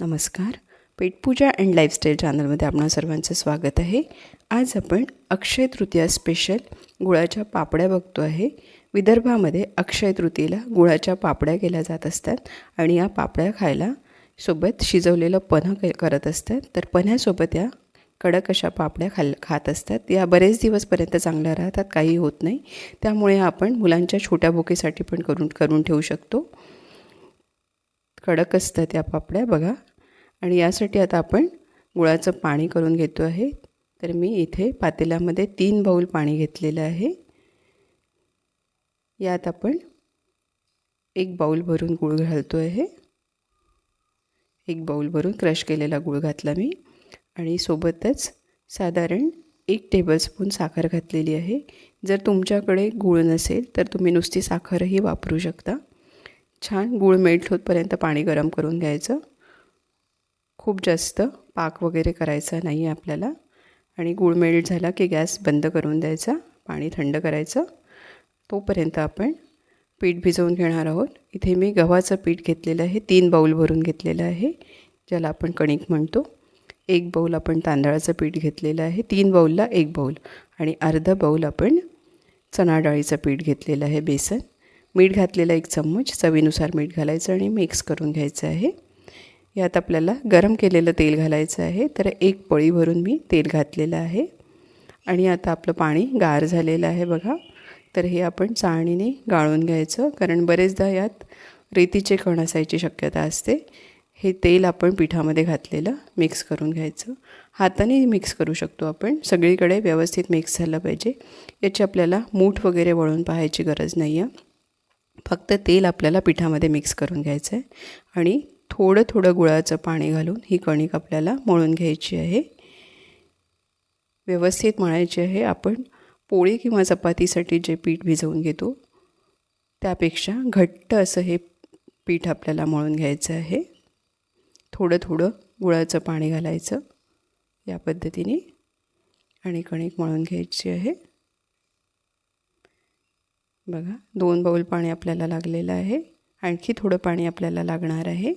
नमस्कार. पेटपूजा and lifestyle चॅनलमध्ये आपणा सर्वांचं स्वागत आहे. आज आपण अक्षय तृतीया स्पेशल गुळाच्या पापड्या बघतो आहे. विदर्भामध्ये अक्षय तृतीयेला गुळाच्या पापड्या केल्या जात असतात आणि या पापड्या खायला सोबत शिजवलेलं पन्हं करत असतात. तर पन्ह्यासोबत या कडक अशा पापड्या खाल खात असतात. या बरेच दिवसपर्यंत चांगल्या राहतात काही होत नाही. त्यामुळे आपण मुलांच्या छोट्या भुकेसाठी पण करून करून ठेवू शकतो. कडक असतात त्या पापड्या बघा. आणि यासाठी आता आपण गुळाचं पाणी करून घेतो आहे. तर मी इथे पातेल्यामध्ये तीन बाऊल पाणी घेतलेलं आहे. यात आपण एक बाऊल भरून गुळ घालतो आहे. एक बाऊल भरून क्रश केलेला गुळ घातला मी. आणि सोबतच साधारण एक टेबलस्पून साखर घातलेली आहे. जर तुमच्याकडे गूळ नसेल तर तुम्ही नुसती साखरही वापरू शकता. छान गूळ मेल्ट होतपर्यंत पाणी गरम करून घ्यायचं. खूप जास्त पाक वगैरे करायचा नाही आहे आपल्याला. आणि गूळ मेल्ट झाला की गॅस बंद करून द्यायचा पाणी थंड करायचं. तोपर्यंत आपण पीठ भिजवून घेणार आहोत. इथे मी गव्हाचं पीठ घेतलेलं आहे तीन बाऊल भरून घेतलेलं आहे ज्याला आपण कणिक म्हणतो. एक बाऊल आपण तांदळाचं पीठ घेतलेलं आहे तीन बाऊलला एक बाऊल आणि अर्धा बाऊल आपण चणा डाळीचं पीठ घेतलेलं आहे बेसन. मीठ घातलेला एक चम्मच चवीनुसार मीठ घालायचं आणि मिक्स करून घ्यायचं आहे. यात आपल्याला गरम केलेलं तेल घालायचं आहे. तर एक पळी भरून मी तेल घातलेलं आहे. आणि आता आपलं पाणी गार झालेलं आहे बघा. तर हे आपण चाळणीने गाळून घ्यायचं कारण बरेचदा यात रेतीचे कण असायची शक्यता असते. हे तेल आपण पिठामध्ये घातलेलं मिक्स करून घ्यायचं. हाताने मिक्स करू शकतो आपण. सगळीकडे व्यवस्थित मिक्स झालं पाहिजे. याची आपल्याला मूठ वगैरे वळून पाहायची गरज नाही आहे फक्त तेल आपल्याला पिठामध्ये मिक्स करून घ्यायचं आहे आणि थोडं थोडं गुळाचं पाणी घालून ही कणिक आपल्याला मळून घ्यायची आहे. व्यवस्थित मळायची आहे. आपण पोळी किंवा चपातीसाठी जे पीठ भिजवून घेतो त्यापेक्षा घट्ट असं हे पीठ आपल्याला मळून घ्यायचं आहे. थोडं थोडं गुळाचं पाणी घालायचं या पद्धतीने. आणि कणिक मळून घ्यायची आहे. बघा दोन बाऊल पाणी आपल्याला लागलेलं आहे. आणखी थोडं पाणी आपल्याला लागणार आहे.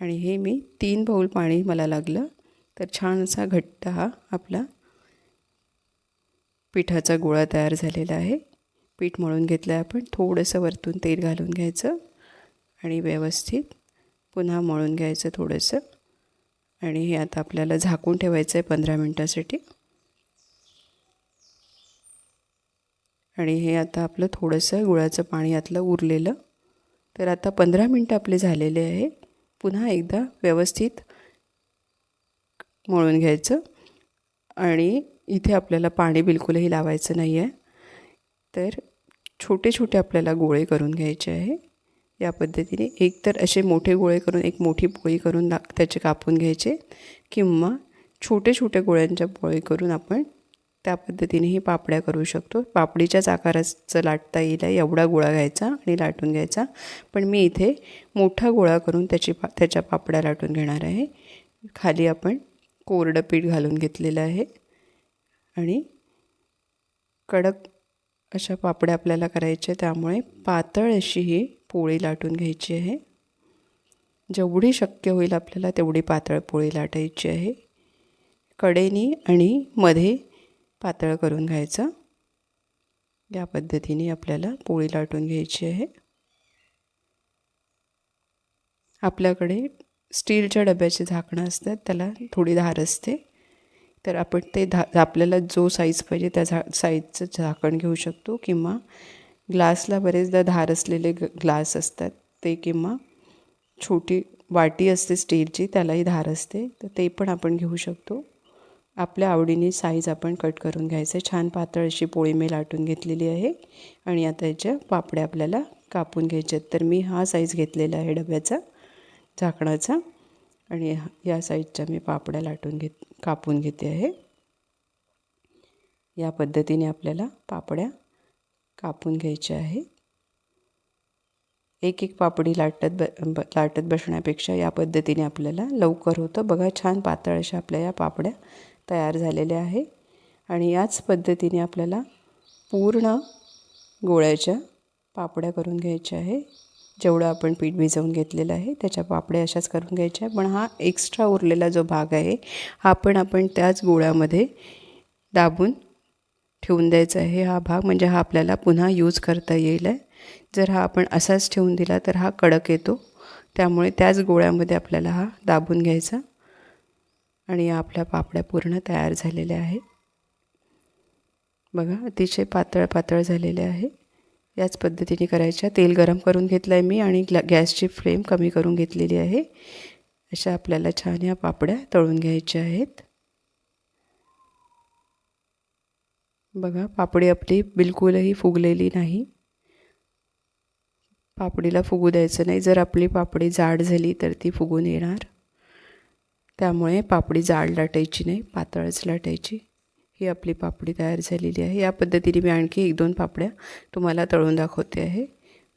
आणि हे मी तीन बाऊल पाणी मला लागलं. तर छान असा घट्ट हा आपला पिठाचा गोळा तयार झालेला आहे. पीठ मळून घेतलं आहे आपण. थोडंसं वरतून तेल घालून घ्यायचं आणि व्यवस्थित पुन्हा मळून घ्यायचं थोडंसं. आणि हे आता आपल्याला झाकून ठेवायचं आहे पंधरा मिनटासाठी. आणि हे आता आपलं थोडंसं गुळाचं पाणी यातलं उरलेलं. तर आता पंधरा मिनटं आपले झालेले आहे. पुन्हा एकदा व्यवस्थित मळून घ्यायचं. आणि इथे आपल्याला पाणी बिलकुलही लावायचं नाही आहे तर छोटे छोटे आपल्याला गोळे करून घ्यायचे आहे. या पद्धतीने एक तर असे मोठे गोळे करून एक मोठी पोळी करून ला त्याचे कापून घ्यायचे. किंवा छोटे छोटे गोळ्यांच्या पोळी करून आपण त्या पद्धतीनेही पापड्या करू शकतो. पापडीच्याच आकाराचं लाटता येईल एवढा गोळा घ्यायचा आणि लाटून घ्यायचा. पण मी इथे मोठा गोळा करून त्याची पा त्याच्या पापड्या लाटून घेणार आहे. खाली आपण कोरडं पीठ घालून घेतलेलं आहे. आणि कडक अशा पापड्या आपल्याला करायच्या त्यामुळे पातळ अशी ही पोळी लाटून घ्यायची आहे. जेवढी शक्य होईल आपल्याला तेवढी पातळ पोळी लाटायची आहे. कडेनी आणि मध्ये पातळ करून घ्यायचं. या पद्धतीने आपल्याला पोळी लाटून घ्यायची आहे. आपल्याकडे स्टीलच्या डब्याचे झाकणं असतात त्याला थोडी धार असते. तर आपण ते धा आपल्याला जो साईज पाहिजे त्या झा साईजचं झाकण घेऊ शकतो किंवा ग्लासला बरेचदा धार असलेले ग ग्लास असतात. ते किंवा छोटी वाटी असते स्टीलची त्यालाही धार असते. तर ते पण आपण घेऊ शकतो. आपल्या आवडीने साईज आपण कट करून घ्यायचं. आहे छान पातळ अशी पोळी मी लाटून घेतलेली आहे. आणि आता याच्या पापड्या आपल्याला कापून घ्यायच्या आहेत. तर मी हा साईज घेतलेला आहे डब्याचा झाकणाचा. आणि या साईजच्या मी पापड्या लाटून घेत कापून घेते आहे. या पद्धतीने आपल्याला पापड्या कापून घ्यायच्या आहे. एक एक पापडी लाटत ब ब लाटत बसण्यापेक्षा या पद्धतीने आपल्याला लवकर होतं. बघा छान पातळ अशा आपल्या या पापड्या तयार झालेले आहे आणि याच पद्धतीने आपल्याला पूर्ण गोळ्याच्या पापड्या करून घ्यायच्या आहे. जेवढं आपण पीठ भिजवून घेतलेलं आहे त्याच्या पापड्या अशाच करून घ्यायच्या पण हा एक्स्ट्रा उरलेला जो भाग आहे हा पण आपण त्याच गोळ्यामध्ये दाबून ठेवून द्यायचा आहे. हा भाग म्हणजे हा आपल्याला पुन्हा यूज करता येईल आहे. जर हा आपण असाच ठेवून दिला तर हा कडक येतो. त्यामुळे त्याच गोळ्यामध्ये आपल्याला हा दाबून घ्यायचा. आणि आपल्या पापड्या पूर्ण तयार झालेल्या आहे बघा अतिशय पातळ पातळ झालेले आहे. याच पद्धतीने करायच्या. तेल गरम करून घेतलं आहे मी आणि ग्ला गॅसची फ्लेम कमी करून घेतलेली आहे. अशा आपल्याला छान या पापड्या तळून घ्यायच्या आहेत. बघा पापडी आपली बिलकुलही फुगलेली नाही. पापडीला फुगू द्यायचं नाही. जर आपली पापडी जाड झाली तर ती फुगून येणार. त्यामुळे पापडी जाड लाटायची नाही पातळच लाटायची. ही आपली पापडी तयार झालेली आहे. या पद्धतीने मी आणखी एक दोन पापड्या तुम्हाला तळून दाखवते आहे.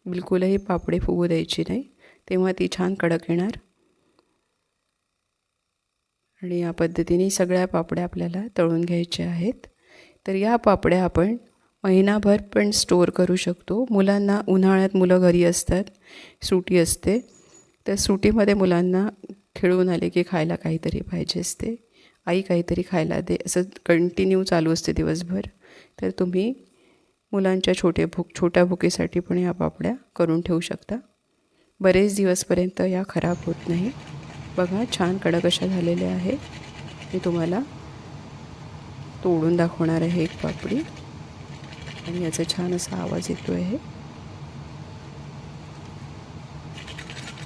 बिलकुलही पापडी फुगू द्यायची नाही. तेव्हा ती छान कडक येणार. आणि या पद्धतीने सगळ्या पापड्या आपल्याला तळून घ्यायच्या आहेत. तर या पापड्या आपण महिनाभर पण स्टोअर करू शकतो. मुलांना उन्हाळ्यात मुलं घरी असतात. सुटी असते. तर सुटीमध्ये मुलांना खेळून आले की खायला काहीतरी पाहिजे असते. आई काहीतरी खायला दे. असं कंटिन्यू चालू असते दिवसभर. तर तुम्ही मुलांच्या छोटे भूक छोट्या भुकेसाठी पण या पापड्या करून ठेवू शकता. बरेच दिवसपर्यंत या खराब होत नाही. बघा छान कडक अशा झालेल्या आहे मी तुम्हाला तोडून दाखवणार आहे एक पापडी. आणि याचा छान असा आवाज येतो आहे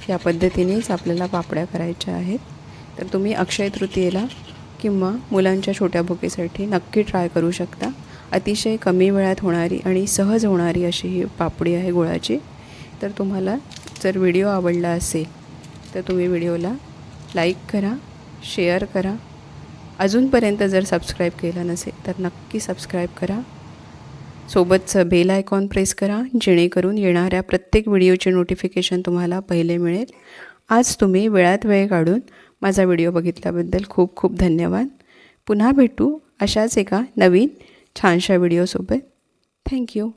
या पद्धतीनेच आपल्याला पापड्या करायच्या आहेत. तर तुम्ही अक्षय तृतीयेला किंवा मुलांच्या छोट्या भुकेसाठी नक्की ट्राय करू शकता. अतिशय कमी वेळात होणारी आणि सहज होणारी अशी ही पापडी आहे गुळाची. तर तुम्हाला जर व्हिडिओ आवडला असेल तर तुम्ही व्हिडिओला लाईक करा शेअर करा. अजूनपर्यंत जर सबस्क्राईब केलं नसेल तर नक्की सबस्क्राईब करा. सोबतचं बेल आयकॉन प्रेस करा जेणेकरून येणाऱ्या प्रत्येक व्हिडिओचे नोटिफिकेशन तुम्हाला पहिले मिळेल. आज तुम्ही वेळात वेळ काढून माझा व्हिडिओ बघितल्याबद्दल खूप खूप धन्यवाद. पुन्हा भेटू अशाच एका नवीन छानशा व्हिडिओसोबत. थँक्यू